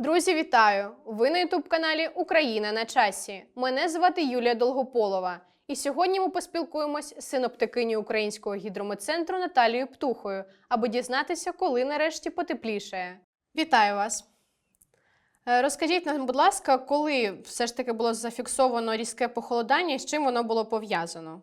Друзі, вітаю! Ви на ютуб-каналі Україна на часі. Мене звати Юлія Долгополова. І сьогодні ми поспілкуємось з синоптикиню Українського гідрометцентру Наталією Птухою, аби дізнатися, коли нарешті потеплішає. Вітаю вас! Е, Розкажіть нам, будь ласка, коли все ж таки було зафіксовано різке похолодання і з чим воно було пов'язано?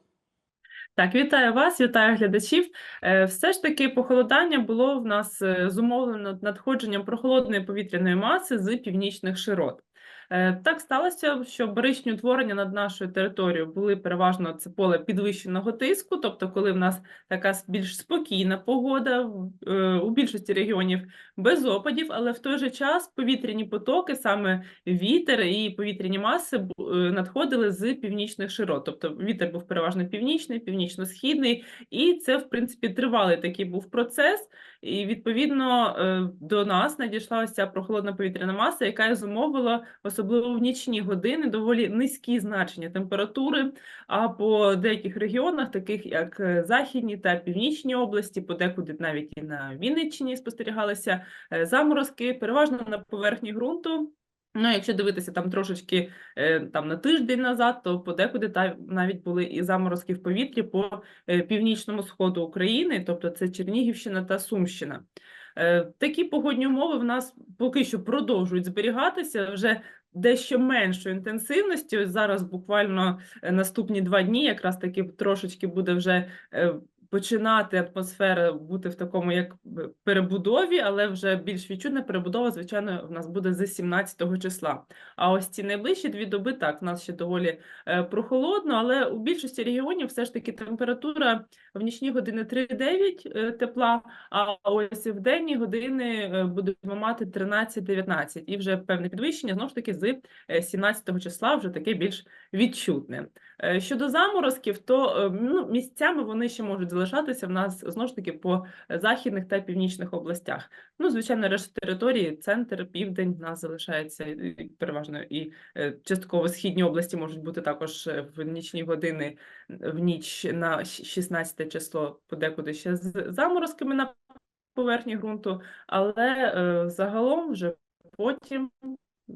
Так, вітаю вас, вітаю глядачів. Е, Все ж таки похолодання було в нас е, зумовлено надходженням прохолодної повітряної маси з північних широт. Е, Так сталося, що баричні утворення над нашою територією були переважно це поле підвищеного тиску, тобто коли в нас така більш спокійна погода е, у більшості регіонів без опадів, але в той же час повітряні потоки, саме вітер і повітряні маси е, надходили з північних широт. Тобто вітер був переважно північний, північно-східний, і це, в принципі, тривалий такий був процес. І відповідно до нас надійшла ось ця прохолодна повітряна маса, яка і зумовила, особливо в нічні години, доволі низькі значення температури. А по деяких регіонах, таких як е, західні та північні області, подекуди навіть і на Вінниччині спостерігалися е, заморозки, переважно на поверхні ґрунту. Ну, якщо дивитися там трошечки е, там на тиждень назад, то подекуди та навіть були і заморозки в повітрі по північному сходу України, тобто це Чернігівщина та Сумщина. Такі погодні умови в нас поки що продовжують зберігатися вже дещо меншою інтенсивністю. Зараз буквально е, наступні два дні якраз таки трошечки буде вже е, починати атмосфера бути в такому як перебудові, але вже більш відчутна перебудова, звичайно, в нас буде з 17 числа. А ось ці найближчі дві доби так, в нас ще доволі е, прохолодно, але у більшості регіонів все ж таки температура в нічні години 3-9 е, тепла, а ось в денні години е, будемо мати 13-19. І вже певне підвищення, знову ж таки, з е, 17 числа вже таке більш відчутне. Щодо заморозків, то ну, місцями вони ще можуть залишатися в нас знову ж таки по західних та північних областях. Ну, звичайно, решта території, центр, південь в нас залишається переважно і е, частково східні області можуть бути також е, в нічні години в ніч на 16 число, подекуди ще з заморозками на поверхні ґрунту, але е, загалом вже потім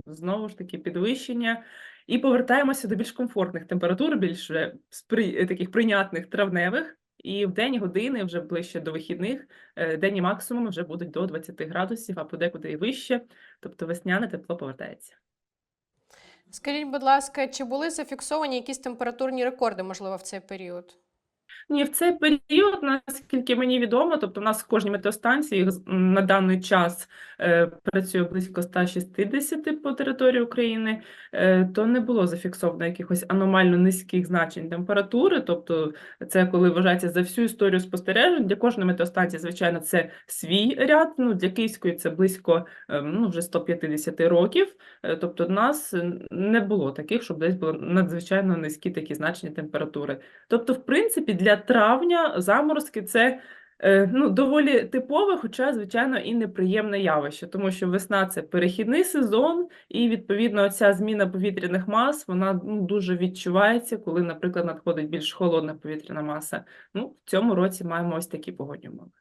знову ж таки підвищення. І повертаємося до більш комфортних температур, більш спри... таких прийнятних травневих. І в день години вже ближче до вихідних, е, денні максимуми вже будуть до 20 градусів, а подекуди і вище. Тобто весняне тепло повертається. Скажіть, будь ласка, чи були зафіксовані якісь температурні рекорди, можливо, в цей період? Ні, в цей період, наскільки мені відомо, тобто у нас в кожній метеостанції на даний час працює близько 160 по території України, е, то не було зафіксовано якихось аномально низьких значень температури. Тобто, це коли вважається за всю історію спостережень. Для кожної метеостанції, звичайно, це свій ряд. Ну для Київської це близько е, ну, вже 150 років. Е, Тобто, в нас е, не було таких, щоб десь було надзвичайно низькі такі значення температури. Тобто, в принципі, для травня заморозки це е, ну, доволі типове, хоча, звичайно, і неприємне явище, тому що весна це перехідний сезон, і відповідно ця зміна повітряних мас вона ну, дуже відчувається, коли, наприклад, надходить більш холодна повітряна маса. Ну, в цьому році маємо ось такі погодні умови.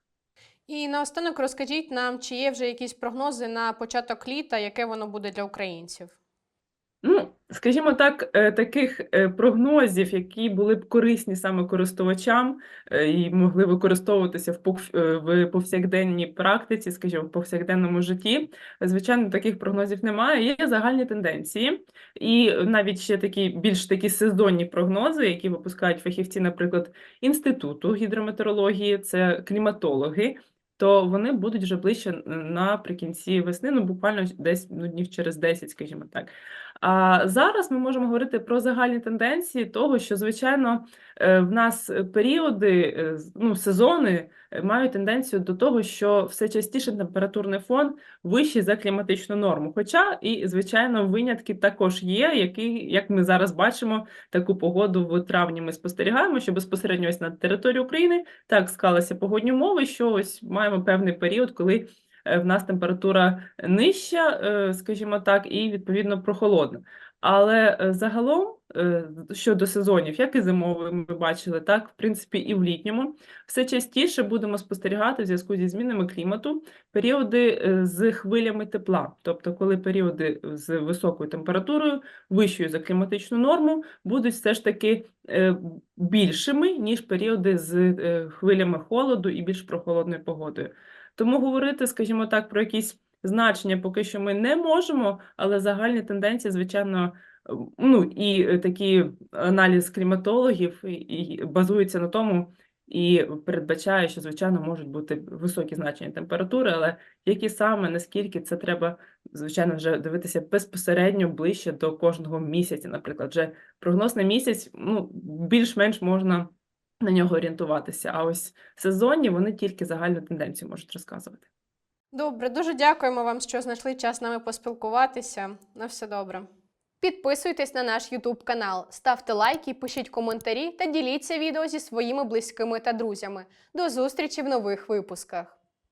І наостанок розкажіть нам, чи є вже якісь прогнози на початок літа, яке воно буде для українців? Скажімо так, е, таких е, прогнозів, які були б корисні саме користувачам е, і могли використовуватися в пов- в повсякденній практиці, скажімо, в повсякденному житті, звичайно, таких прогнозів немає. Є загальні тенденції, і навіть ще такі більш такі сезонні прогнози, які випускають фахівці, наприклад, Інституту гідрометеорології, це кліматологи. То вони будуть вже ближче наприкінці весни, ну буквально десь ну, днів через 10, скажімо так. А зараз ми можемо говорити про загальні тенденції того, що, звичайно, е, в нас періоди, е, ну, сезони е, мають тенденцію до того, що все частіше температурний фон вищий за кліматичну норму. Хоча і, звичайно, винятки також є, які, як ми зараз бачимо, таку погоду в травні ми спостерігаємо, що безпосередньо ось на території України так склалися погодні умови, що ось маємо певний період, коли в нас температура нижча, е, скажімо так, і відповідно прохолодна. Але е, загалом е, щодо сезонів, як і зимовий, ми бачили, так, в принципі, і в літньому, все частіше будемо спостерігати в зв'язку зі змінами клімату періоди е, з хвилями тепла, тобто коли періоди з високою температурою, вищою за кліматичну норму, будуть все ж таки е, більшими, ніж періоди з е, хвилями холоду і більш прохолодною погодою. Тому говорити, скажімо так, про якісь значення поки що ми не можемо, але загальні тенденції, звичайно, ну і е, такий аналіз кліматологів і базується на тому і передбачає, що, звичайно, можуть бути високі значення температури, але які саме, наскільки це треба, звичайно, вже дивитися безпосередньо ближче до кожного місяця, наприклад, вже прогноз на місяць, ну, більш-менш можна на нього орієнтуватися. А ось сезонні вони тільки загальну тенденцію можуть розказувати. Добре, дуже дякуємо вам, що знайшли час з нами поспілкуватися. На все добре. Підписуйтесь на наш YouTube канал, ставте лайки, пишіть коментарі та діліться відео зі своїми близькими та друзями. До зустрічі в нових випусках.